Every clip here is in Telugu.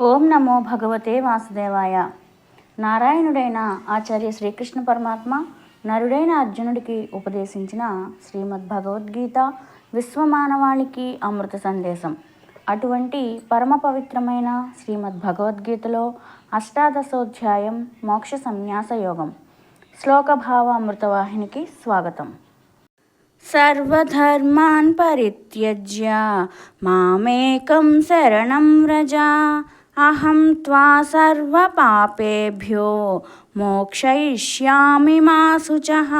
ఓం నమో భగవతే వాసుదేవాయ. నారాయణుడైన ఆచార్య శ్రీకృష్ణ పరమాత్మ నరుడైన అర్జునుడికి ఉపదేశించిన శ్రీమద్ భగవద్గీత విశ్వమానవాళికి అమృత సందేశం. అటువంటి పరమ పవిత్రమైన శ్రీమద్ భగవద్గీతలో అష్టాదశోధ్యాయం మోక్ష సన్యాస యోగం. శ్లోకభావ అమృతవాహినికి స్వాగతం. సర్వధర్మాన్ పరిత్యజ్య మామేకం శరణం వ్రజ అహం త్వా సర్వపాపేభ్యో మోక్షయిష్యామి మా శుచః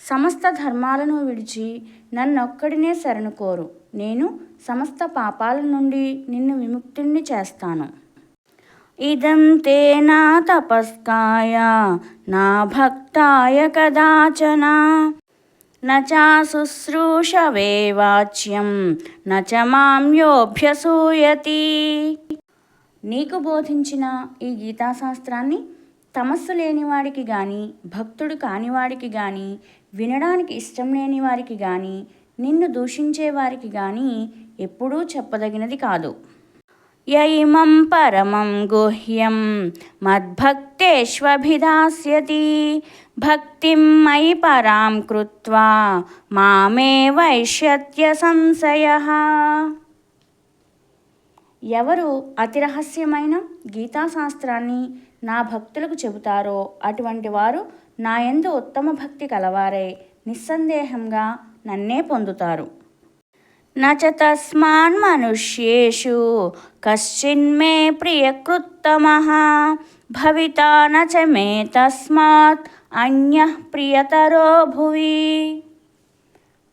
సమస్త ధర్మాలను విడిచి నన్నొక్కడినే శరణు కోరు. నేను సమస్త పాపాల నుండి నిన్ను విముక్తిని చేస్తాను. ఇదం తే నా తపస్కాయ నా భక్తాయ కదాచన. న వాచ్యం న మాం యోభ్యసూయతి నీకు బోధించిన ఈ గీతాశాస్త్రాన్ని తమస్సు లేనివాడికి గాని భక్తుడు కానివాడికి గాని వినడానికి ఇష్టం లేని వారికి గాని నిన్ను దూషించే వారికి గాని ఎప్పుడూ చెప్పదగినది కాదు. యయిమం పరమం గుహ్యం. మద్భక్తేష్వభిధాస్యతి భక్తిం మయి పరాం కృత్వా. మామే వైష్యత్య సంశయ. ఎవరు అతి రహస్యమైన గీతాశాస్త్రాన్ని నా భక్తులకు చెబుతారో అటువంటి వారు నా యందు ఉత్తమ భక్తి కలవారై. నిస్సందేహంగా నన్నే పొందుతారు. నచ తస్మాన్ మనుష్యేషు కశ్చిన్మే ప్రియకృత్తమః భవితా నచ మే తస్మాత్ అన్య ప్రియతరో భువి.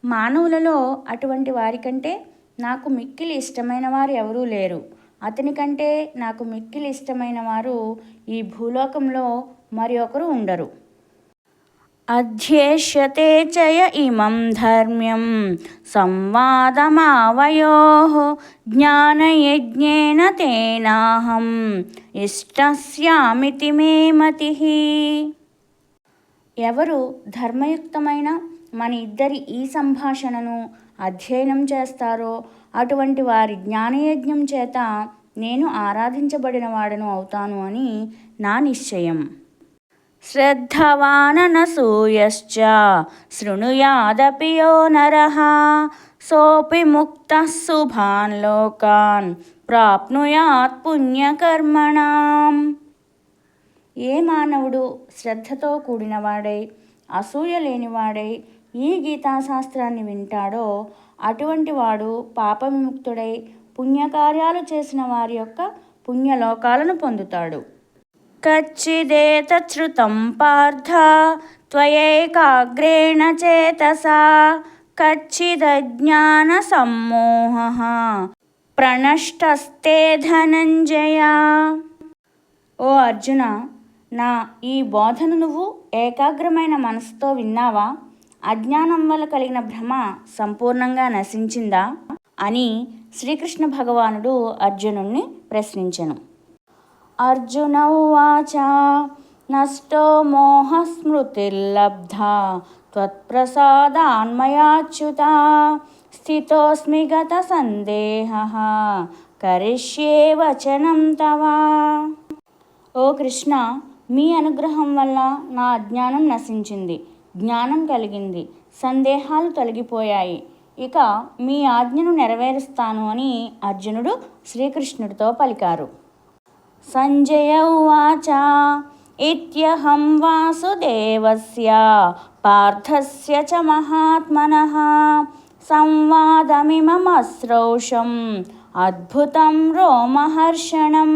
మానవులలో అటువంటి వారికంటే నాకు మిక్కిలి ఇష్టమైన వారు ఎవరూ లేరు. అతని కంటే నాకు మిక్కిలి ఇష్టమైన వారు ఈ భూలోకంలో మరి ఒకరు ఉండరు. అధ్యేష్యతే చయ ఇమం ధర్మ్యం సంవాదమావయో జ్ఞానయజ్ఞేన తేనాహం ఇష్టస్యామితి మే మతి. ఎవరు ధర్మయుక్తమైన మన ఇద్దరి ఈ సంభాషణను అధ్యయనం చేస్తారో అటువంటి వారి జ్ఞానయజ్ఞం చేత నేను ఆరాధించబడిన వాడను అవుతాను అని నా నిశ్చయం. శ్రద్ధవాననసూయశ్చ. శృణుయాదపి యో నరః. సోపి ముక్త శుభాన్ లోకాన్. ప్రాప్నుయాత్ పుణ్యకర్మణాం. ఏ మానవుడు శ్రద్ధతో కూడినవాడై అసూయ లేనివాడై ఈ గీతాశాస్త్రాన్ని వింటాడో అటువంటి వాడు పాప విముక్తుడై పుణ్యకార్యాలు చేసిన వారి యొక్క పుణ్యలోకాలను పొందుతాడు. కచ్చిదేతశ్రుతం పార్థ త్వయైకాగ్రేణ చేతసా కచ్చిదజ్ఞాన సమ్మోహ ప్రణష్టస్తే ధనంజయ. ఓ అర్జున నా ఈ బోధను నువ్వు ఏకాగ్రమైన మనసుతో విన్నావా? అజ్ఞానం వల్ల కలిగిన భ్రమ సంపూర్ణంగా నశించిందా? అని శ్రీకృష్ణ భగవానుడు అర్జునుణ్ణి ప్రశ్నించెను. అర్జున ఉచ నష్టో మోహస్మృతిర్లబ్ధా త్వత్ప్రసాదాన్మయాచ్యుత స్థితోస్మి గత సందేహ కరిష్యే వచనం తవా. ఓ కృష్ణ మీ అనుగ్రహం వల్ల నా అజ్ఞానం నశించింది జ్ఞానం కలిగింది సందేహాలు తొలగిపోయాయి. ఇక మీ ఆజ్ఞను నెరవేరుస్తాను అని అర్జునుడు శ్రీకృష్ణుడితో పలికారు. సంజయ ఉవాచ ఇత్యహం వాసుదేవస్య పార్థస్య చ మహాత్మనః సంవాదమిమమస్రౌషం అద్భుతం రోమహర్షణం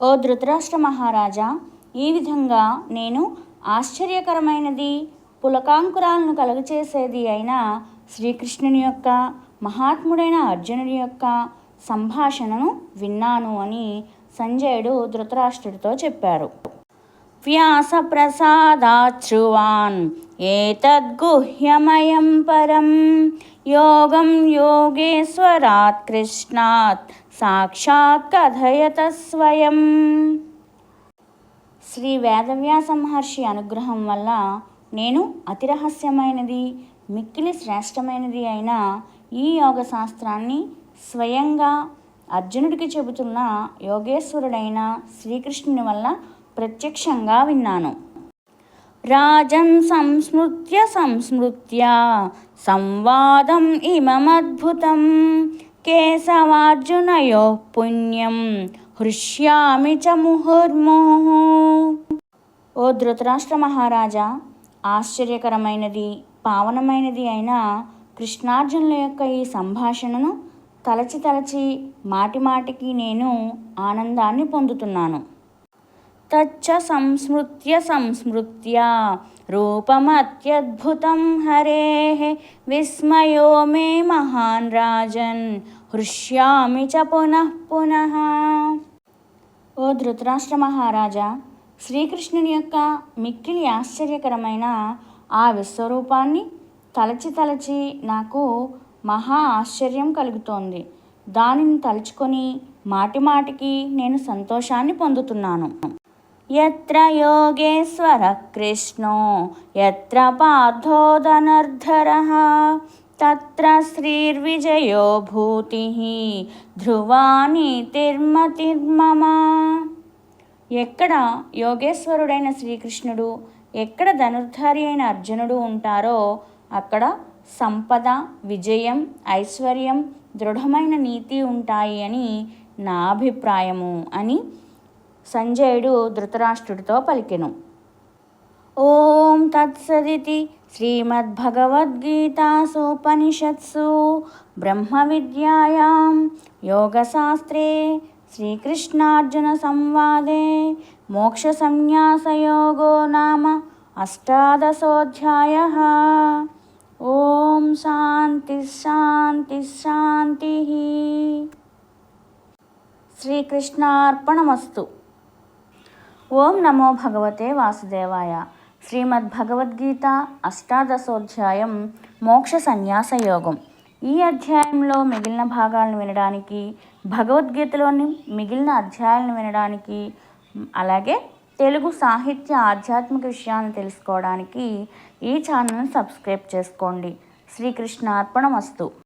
ఓ ధృతరాష్ట్ర మహారాజా ఈ విధంగా నేను ఆశ్చర్యకరమైనది పులకాంకురాలను కలుగచేసేది అయిన శ్రీకృష్ణుని యొక్క మహాత్ముడైన అర్జునుడి యొక్క సంభాషణను విన్నాను అని సంజయుడు ధృతరాష్ట్రుడితో చెప్పారు. వ్యాస ప్రసాదాచ్రువాన్ ఏతద్గుహ్యమయం పరం. యోగం యోగేశ్వరాత్ కృష్ణాత్ సాక్షాత్ కథయత స్వయం. శ్రీ వేదవ్యాస మహర్షి అనుగ్రహం వల్ల నేను అతి రహస్యమైనది మిక్కిలి శ్రేష్టమైనది అయిన ఈ యోగ శాస్త్రాన్ని స్వయంగా అర్జునుడికి చెబుతున్న యోగేశ్వరుడైన శ్రీకృష్ణుని వల్ల ప్రత్యక్షంగా విన్నాను. రాజన్ సంస్మృత్య సంస్మృత్య సంవాదం ఇమమద్భుతం కేశవార్జునయో పుణ్యం హృష్యామి చ ముహుర్ముహు. ఓ ధృతరాష్ట్ర మహారాజా ఆశ్చర్యకరమైనది పావనమైనది అయిన కృష్ణార్జునుల యొక్క ఈ సంభాషణను తలచి తలచి మాటి మాటికి నేను ఆనందాన్ని పొందుతున్నాను. తచ్చ సంస్మృత్య సంస్మృత్య రూపమత్యద్భుతం హరే విస్మయో మే మహాన్ రాజన్ హృష్యామి చ పునః పునః. ఓ ధృతరాష్ట్ర మహారాజా శ్రీకృష్ణుని యొక్క మిక్కిలి ఆశ్చర్యకరమైన ఆ విశ్వరూపాన్ని తలచి తలచి నాకు మహా ఆశ్చర్యం కలుగుతోంది. దానిని తలుచుకొని మాటి మాటికి నేను సంతోషాన్ని పొందుతున్నాను. ఎత్ర యోగేశ్వర కృష్ణో ఎత్ర పార్థోధనర్ధర తత్ర శ్రీర్విజయో భూతి ధ్రువాని తిర్మతిర్మమ. ఎక్కడ యోగేశ్వరుడైన శ్రీకృష్ణుడు ఎక్కడ ధనుర్ధారి అయిన అర్జునుడు ఉంటారో అక్కడ సంపద విజయం ఐశ్వర్యం దృఢమైన నీతి ఉంటాయి అని నా అభిప్రాయము అని సంజయుడు ధృతరాష్ట్రుడితో పలికెను. ఓం తత్సదితి శ్రీమద్భగవద్గీతాసూపనిషత్సు బ్రహ్మ విద్యాయాం యోగశాస్త్రే శ్రీకృష్ణార్జున సంవాదే మోక్ష సంన్యాసయోగో నామ అష్టాదశోధ్యాయ. ఓం శాంతి శాంతి శాంతి. శ్రీకృష్ణార్పణమస్తు. ఓం నమో భగవతే వాసుదేవాయ. శ్రీమద్భగవద్గీత అష్టాదశోధ్యాయం మోక్ష సన్యాస యోగం. ఈ అధ్యాయంలో మిగిలిన భాగాలను వినడానికి భగవద్గీతలోని మిగిలిన అధ్యాయాలను వినడానికి అలాగే తెలుగు సాహిత్య ఆధ్యాత్మిక విషయాలను తెలుసుకోవడానికి ఈ ఛానల్ని సబ్స్క్రైబ్ చేసుకోండి. శ్రీకృష్ణార్పణమస్తు.